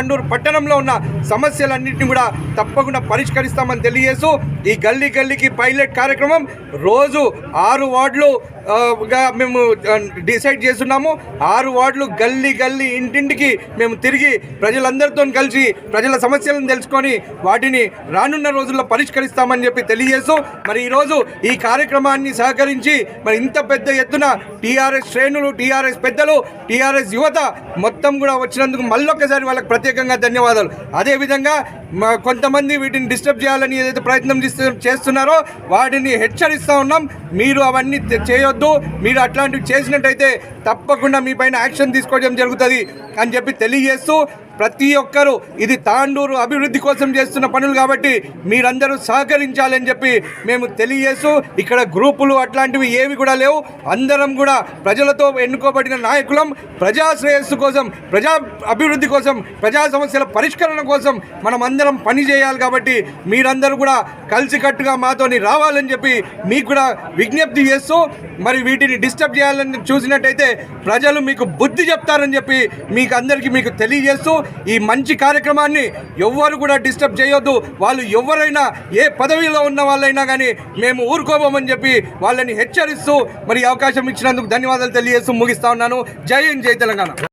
తాండూరు పట్టణంలో ఉన్న సమస్యలన్నింటినీ కూడా తప్పకుండా పరిష్కరిస్తామని తెలియజేస్తూ ఈ గల్లీ గల్లీకి పైలట్ కార్యక్రమం రోజు ఆరు వార్డులు గా మేము డిసైడ్ చేస్తున్నాము. ఆరు వార్డులు గల్లీ గల్లీ ఇంటింటికి మేము తిరిగి ప్రజలందరితో కలిసి ప్రజల సమస్యలను తెలుసుకొని వాటిని రానున్న రోజుల్లో పరిష్కరిస్తామని చెప్పి తెలియజేస్తూ మరి ఈరోజు ఈ కార్యక్రమాన్ని సహకరించి మరి ఇంత పెద్ద ఎత్తున టీఆర్ఎస్ శ్రేణులు టీఆర్ఎస్ పెద్దలు టీఆర్ఎస్ యువత మొత్తం కూడా వచ్చినందుకు మళ్ళొక్కసారి వాళ్ళకి ప్రత్యేకంగా ధన్యవాదాలు. అదేవిధంగా కొంతమంది వీటిని డిస్టర్బ్ చేయాలని ఏదైతే ప్రయత్నం చేస్తు- చేస్తున్నారో వాటిని హెచ్చరిస్తూ ఉన్నాం. మీరు అవన్నీ చేయొద్దు. మీరు అట్లాంటివి చేసినట్టయితే తప్పకుండా మీ పైన యాక్షన్ తీసుకోవడం జరుగుతుంది అని చెప్పి తెలియజేస్తూ ప్రతి ఒక్కరూ ఇది తాండూరు అభివృద్ధి కోసం చేస్తున్న పనులు కాబట్టి మీరందరూ సహకరించాలని చెప్పి మేము తెలియజేస్తూ ఇక్కడ గ్రూపులు అట్లాంటివి ఏవి కూడా లేవు. అందరం కూడా ప్రజలతో ఎన్నుకోబడిన నాయకులం ప్రజా శ్రేయస్సు కోసం ప్రజా అభివృద్ధి కోసం ప్రజా సమస్యల పరిష్కరణ కోసం మనం అందరం పని చేయాలి కాబట్టి మీరందరూ కూడా కలిసికట్టుగా మాతోని రావాలని చెప్పి మీకు కూడా విజ్ఞప్తి చేస్తూ మరి వీటిని డిస్టర్బ్ చేయాలని చూసినట్టయితే ప్రజలు మీకు బుద్ధి చెప్తారని చెప్పి మీకు అందరికీ మీకు తెలియజేస్తూ ఈ మంచి కార్యక్రమాన్ని ఎవ్వరు కూడా డిస్టర్బ్ చేయొద్దు. వాళ్ళు ఎవరైనా ఏ పదవిలో ఉన్న వాళ్ళైనా కానీ మేము ఊరుకోబోమని చెప్పి వాళ్ళని హెచ్చరిస్తూ మరి అవకాశం ఇచ్చినందుకు ధన్యవాదాలు తెలియజేస్తూ ముగిస్తా ఉన్నాను. జై హింద్ జై తెలంగాణ.